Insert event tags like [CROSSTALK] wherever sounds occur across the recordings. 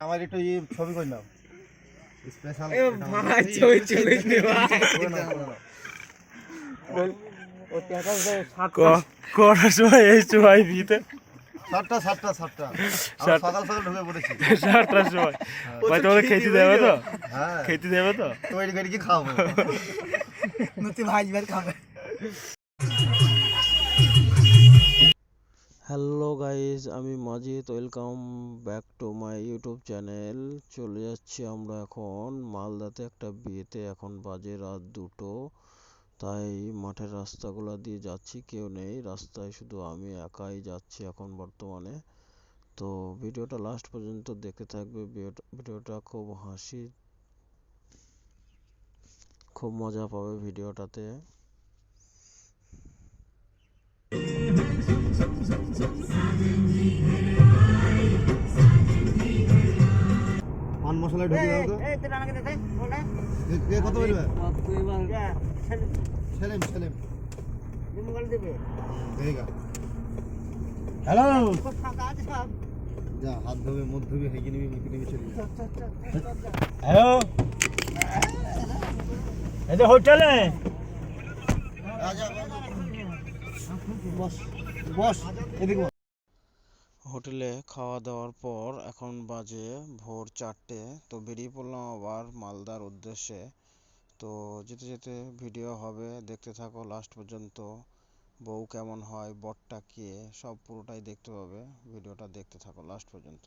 আমার একটু ছবি করে নাও। স্পেশাল এ [LAUGHS] ভাই ছবি ছবি নে ভাই। ও টাকা সাত সময় ভাই সাতটা সাতটা সাতটা। সাত- সকাল সকাল ঢুকে পড়েছি। সাতটার সময় ভাই। তোমাদের খেতে দেবে তো? হ্যাঁ। খেতে দেবে তো? তৈরি করে কি খাব? নতি ভাজবার খাবে। হ্যালো গাইজ আমি Majid welcome back to my YouTube channel চলে যাচ্ছি আমরা এখন মালদাতে একটা বিয়েতে। এখন বাজে রাত দুটো, তাই মাঠের রাস্তাগুলো দিয়ে যাচ্ছি, কেউ নেই। রাস্তায় শুধু আমি একাই যাচ্ছি এখন বর্তমানে। তো ভিডিওটা লাস্ট পর্যন্ত দেখতে থাকবে। ভিডিওটা খুব হাসি, খুব মজা পাবে ভিডিওটাতে। পান মশলা ঢুকে দাও তো। এ- এ কত বলবে? ছেলেম ছেলেম দেখা হ্যালো। যা হাত ধোবে মুখ ধোবে হেগে নিবি মিকে নিবি চলে হ্যালো। এই যে হোটেলে। বস। হোটেলে খাওয়া দাওয়ার পর এখন বাজে ভোর চারটে, তো বেরিয়ে পড়লাম আবার মালদার উদ্দেশ্যে। তো যেতে যেতে ভিডিও হবে, দেখতে থাকো লাস্ট পর্যন্ত, বউ কেমন হয়, বরটা কে, সব পুরোটাই দেখতে পাবে, ভিডিওটা দেখতে থাকো লাস্ট পর্যন্ত।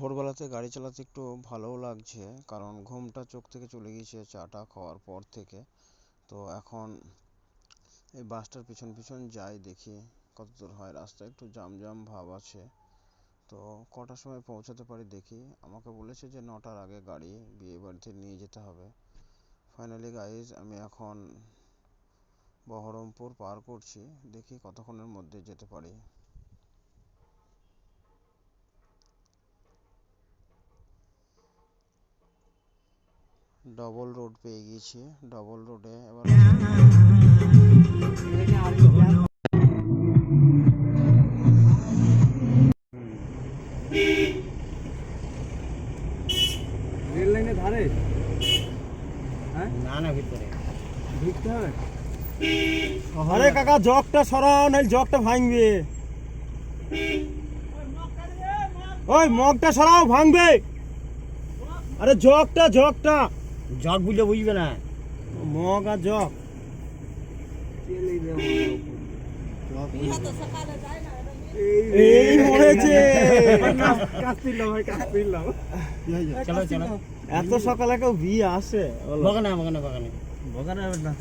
ভোরবেলাতে গাড়ি চালাতে একটু ভালোও লাগছে, কারণ ঘুমটা চোখ থেকে চলে গিয়েছে, চাটা খাওয়ার পর থেকে। তো এখন এই বাসটার পিছন পিছন যাই দেখি কত দূর হয়। রাস্তা একটু জাম জাম ভাব আছে। তো কটার সময় পৌঁছাতে পারি দেখি। আমাকে বলেছে যে নটার আগে গাড়ি বিয়ে বাড়িতে নিয়ে যেতে হবে। ফাইনালি গাইজ আমি এখন বহরমপুর পার করছি। দেখি কতক্ষণের মধ্যে যেতে পারি। ডবল রোড পেয়ে গিয়েছি ডবল রোডে এবার রেল ধারে? হ্যাঁ? না না ভিতরে। ঢুকতে আরে কাকা জগটা সরাও নাহলে জগটা ভাঙবে। ওই মগটা সরাও ভাঙবে। আরে জগটা জগটা। জগ বুঝলে বুঝবে না। মগ আর জগ এই মরেছে। এত সকালে কেউ বিয়ে আসে। বাগানে বাগানে বাগানে না।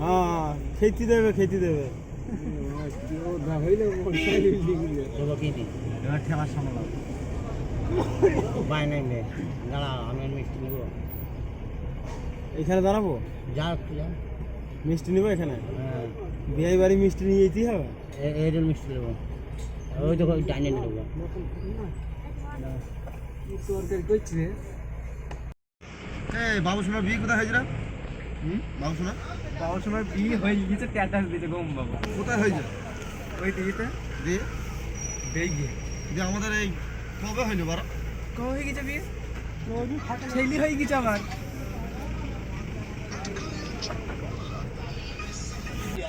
হ্যাঁ খেতে দেবে খেতে দেবে। ঠেলা সামলাও। দাঁড়া আমি আর মিষ্টি নেব। এখানে দাঁড়াবো? যা যা। মিষ্টি নিবো এখানে? হ্যাঁ। বিয়ে বাড়ি মিষ্টি নিয়ে যেতেই হবে? এর মিষ্টি নেব। ওই দেখো ওই ডাইনে নেব। তরকারি করছে এই বাবু সোনার বিয়ে কোথায় হয়েছিল হুম? বাবু সোনা বাবার সময় বিয়ে হয়ে গেছে ট্যাটাস দিতে গম বাবা। কোথায় হয়েছে? ওই দিকে দিয়ে? বেই গিয়ে দিয়ে আমাদের এই কবে হইল বারো। কবে হয়ে গেছে বিয়ে? ছেলে হয়ে গেছে আমার।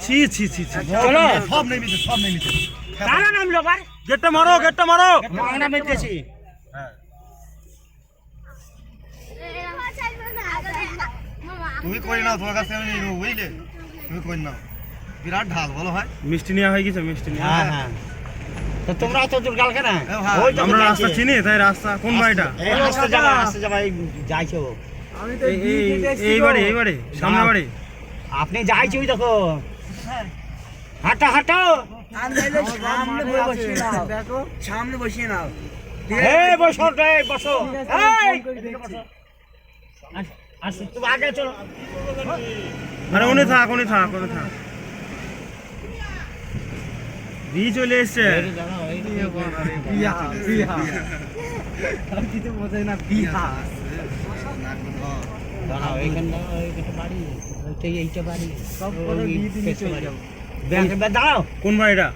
ছি ছি ছি ছি চলো সব নেমেছে সব নেমেছে কারা নামলো বার গেটটা মারো গেটটা মারো। বাংলা মেটেছি তুমি করি নাও তোমার কাছে আমি নিয়ে নেব বুঝলে? তুমি করি নাও। বিরাট ঢাল বলো ভাই মিষ্টি নেওয়া হয়ে গেছে মিষ্টি নেওয়া। হ্যাঁ হ্যাঁ। তো তোমরা তো দূর কালকে না আমরা রাস্তা চিনি তাই রাস্তা কোন বাড়িটা? এই রাস্তা যাবা রাস্তা যাবা এই যাইছো। আমি তো এই বাড়ি এই বাড়ি সামনে বাড়ি। আপনি যাইছো ওই দেখো হাঁটো হাঁটো। সামনে বসিয়ে নাও। দেখো। সামনে বসিয়ে নাও। এই বসো এই বসো। এই আসো তুমি আগে চলো। আরে উনি থাক উনি থাক উনি থাক। দিয়ে চলে এসছে। কিছু বোঝাই না বিয়া দাঁড়াও এইখানটা এইখানটা বাড়ি ওইটাই এইটা বাড়ি সব করে ওই বিয়ে দিনে পেছনে চলে বাড়ি। যাব দাঁড়াও কোন বাড়িটা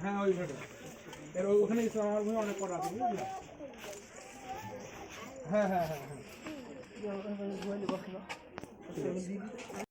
হ্যাঁ ওই ঘরে এর ওখানে ইসলাম আমার ঘরে অনেক কটা আছে বুঝলি? হ্যাঁ হ্যাঁ হ্যাঁ হ্যাঁ।